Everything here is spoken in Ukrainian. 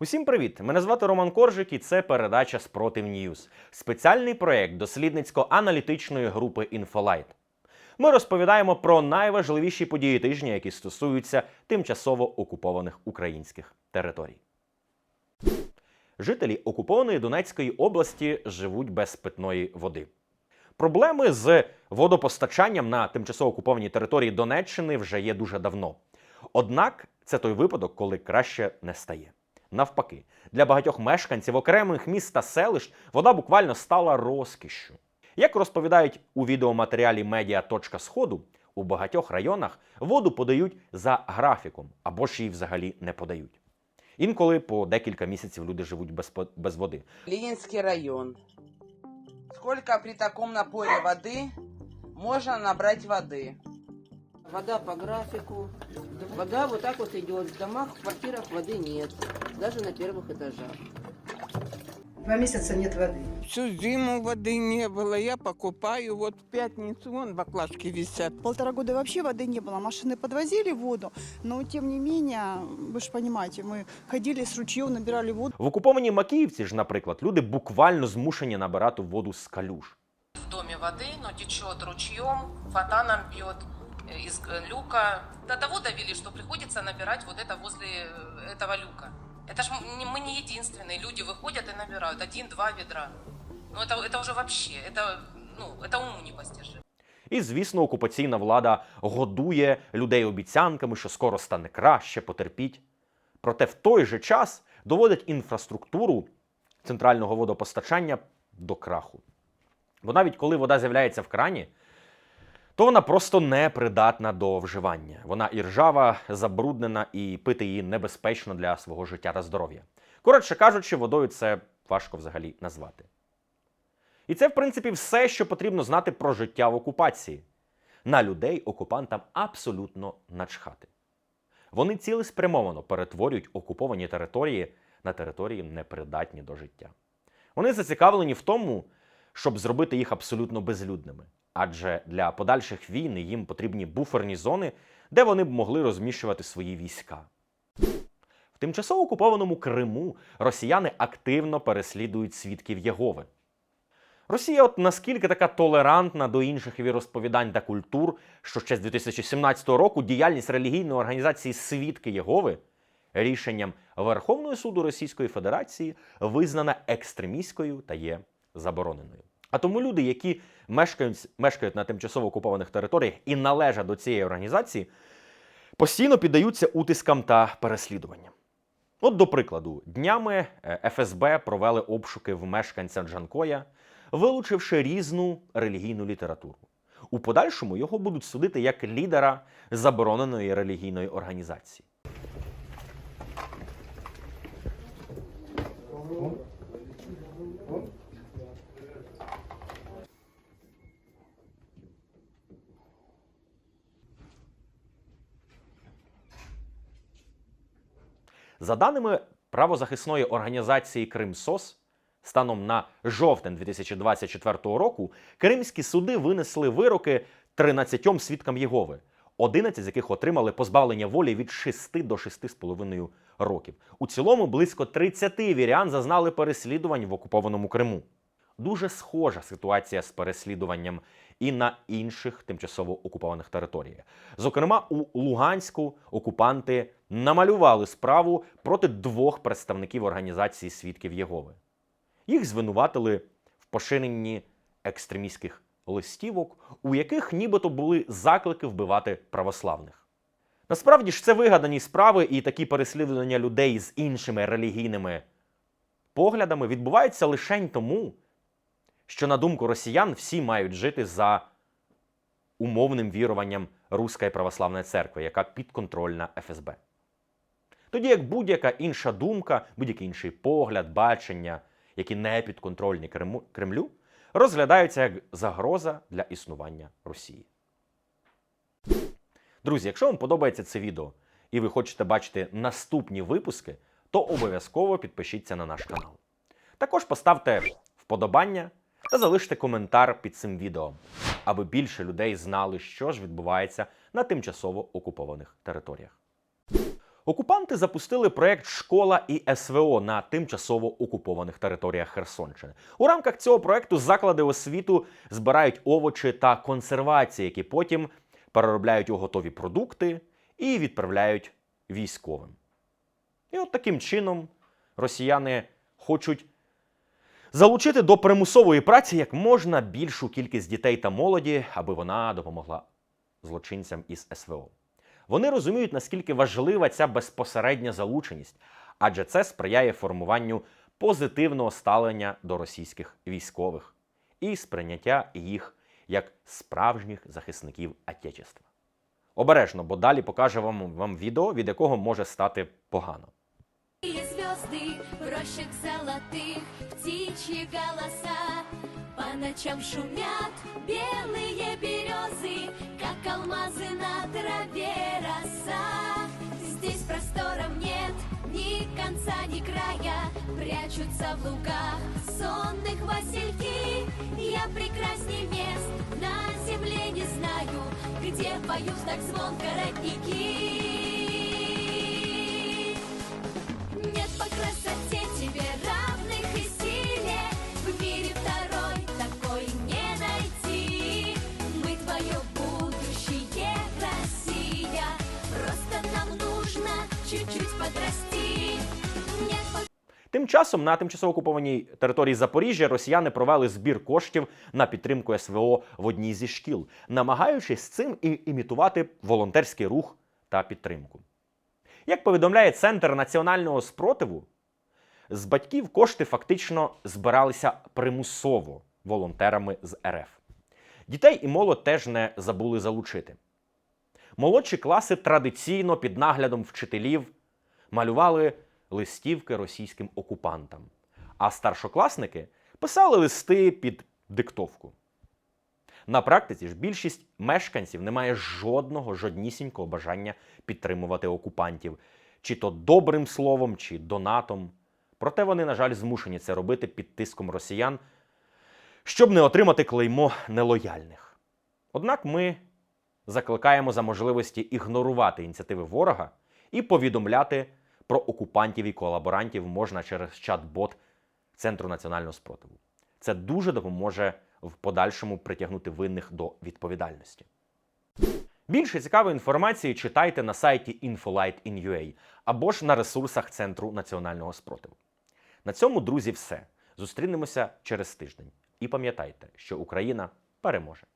Усім привіт! Мене звати Роман Коржик і це передача Спротив Ньюз, спеціальний проєкт дослідницько-аналітичної групи Інфолайт. Ми розповідаємо про найважливіші події тижня, які стосуються тимчасово окупованих українських територій. Жителі окупованої Донецької області живуть без питної води. Проблеми з водопостачанням на тимчасово окупованій території Донеччини вже є дуже давно. Однак це той випадок, коли краще не стає. Навпаки, для багатьох мешканців окремих міст та селищ вода буквально стала розкішшю. Як розповідають у відеоматеріалі Медіа.Точка Сходу, у багатьох районах воду подають за графіком або ж її взагалі не подають. Інколи по декілька місяців люди живуть без, без води. Ленинский район. Сколько при таком напоре воды можно набрать воды? Вода по графику. Вода вот так вот идет. В домах, в квартирах воды нет. Даже на первых этажах. Два месяца нет воды. Всю зиму воды не было. Я покупаю. Вот в пятницу вон баклажки висят. Полтора года вообще воды не было. Машины подвозили воду, но тем не менее, вы же понимаете, мы ходили с ручьев, набирали воду. В окупованій Макіївці ж, наприклад, люди буквально змушені набирати воду з калюж. в доме воды, но течет ручьем, фонтаном бьет э, из э, люка. До того довели, что приходится набирать вот это возле э, этого люка. Это ж м- не- мы не единственные. Люди выходят и набирают один-два ведра. Ну это, это уже вообще, это, ну, это уму непостижимо. І, звісно, окупаційна влада годує людей обіцянками, що скоро стане краще, потерпіть. Проте в той же час доводить інфраструктуру центрального водопостачання до краху. Бо навіть коли вода з'являється в крані, то вона просто не придатна до вживання. Вона і ржава, забруднена, і пити її небезпечно для свого життя та здоров'я. Коротше кажучи, водою це важко взагалі назвати. І це, в принципі, все, що потрібно знати про життя в окупації. На людей окупантам абсолютно начхати. Вони цілеспрямовано перетворюють окуповані території на території непридатні до життя. Вони зацікавлені в тому, щоб зробити їх абсолютно безлюдними. Адже для подальших війн їм потрібні буферні зони, де вони б могли розміщувати свої війська. В тимчасово окупованому Криму росіяни активно переслідують свідків Єгови. Росія, от наскільки така толерантна до інших віросповідань та культур, що ще з 2017 року діяльність релігійної організації Свідки Єгови рішенням Верховного суду Російської Федерації визнана екстремістською та є забороненою. А тому люди, які мешкають, мешкають на тимчасово окупованих територіях і належать до цієї організації, постійно піддаються утискам та переслідуванням. От, до прикладу, днями е, ФСБ провели обшуки в мешканця Джанкоя, вилучивши різну релігійну літературу. У подальшому його будуть судити як лідера забороненої релігійної організації. За даними правозахисної організації Кримсос, станом на жовтень 2024 року кримські суди винесли вироки 13 свідкам Єгови, 11 з яких отримали позбавлення волі від 6 до 6,5 років. У цілому близько 30 вірян зазнали переслідувань в окупованому Криму. Дуже схожа ситуація з переслідуванням і на інших тимчасово окупованих територіях. Зокрема, у Луганську окупанти намалювали справу проти двох представників організації свідків Єгови. Їх звинуватили в поширенні екстремістських листівок, у яких нібито були заклики вбивати православних. Насправді ж це вигадані справи і такі переслідування людей з іншими релігійними поглядами відбуваються лише тому, що, на думку росіян, всі мають жити за умовним віруванням Руської православної церкви, яка підконтрольна ФСБ. Тоді як будь-яка інша думка, будь-який інший погляд, бачення, які не підконтрольні Кремлю, розглядаються як загроза для існування Росії. Друзі, якщо вам подобається це відео і ви хочете бачити наступні випуски, то обов'язково підпишіться на наш канал. Також поставте вподобання та залиште коментар під цим відео, аби більше людей знали, що ж відбувається на тимчасово окупованих територіях. Окупанти запустили проект Школа і СВО на тимчасово окупованих територіях Херсонщини. У рамках цього проекту заклади освіту збирають овочі та консервації, які потім переробляють у готові продукти і відправляють військовим. І от таким чином росіяни хочуть залучити до примусової праці як можна більшу кількість дітей та молоді, аби вона допомогла злочинцям із СВО. Вони розуміють, наскільки важлива ця безпосередня залученість, адже це сприяє формуванню позитивного ставлення до російських військових і сприйняття їх як справжніх захисників Отечества. Обережно, бо далі покаже вам, вам відео, від якого може стати погано. Звезды, рощек золотых, птичьи голоса. По ночам шумят белые березы, как алмазы на траве роса. Здесь простором нет ни конца, ни края, прячутся в лугах сонных васильки. Я прекрасней мест на земле не знаю, где поют так звонко родники. Чуть-чуть подрасти Тим часом на тимчасово окупованій території Запоріжжя росіяни провели збір коштів на підтримку СВО в одній зі шкіл, намагаючись цим і імітувати волонтерський рух та підтримку. Як повідомляє Центр національного спротиву, з батьків кошти фактично збиралися примусово волонтерами з РФ. Дітей і молодь теж не забули залучити. Молодші класи традиційно під наглядом вчителів малювали листівки російським окупантам, а старшокласники писали листи під диктовку. На практиці ж більшість мешканців не має жодного жоднісінького бажання підтримувати окупантів, чи то добрим словом, чи донатом. Проте вони, на жаль, змушені це робити під тиском росіян, щоб не отримати клеймо нелояльних. Однак ми закликаємо за можливості ігнорувати ініціативи ворога і повідомляти про окупантів і колаборантів можна через чат-бот Центру національного спротиву. Це дуже допоможе в подальшому притягнути винних до відповідальності. Більше цікавої інформації читайте на сайті Infolight.in.ua або ж на ресурсах Центру національного спротиву. На цьому, друзі, все. Зустрінемося через тиждень. І пам'ятайте, що Україна переможе.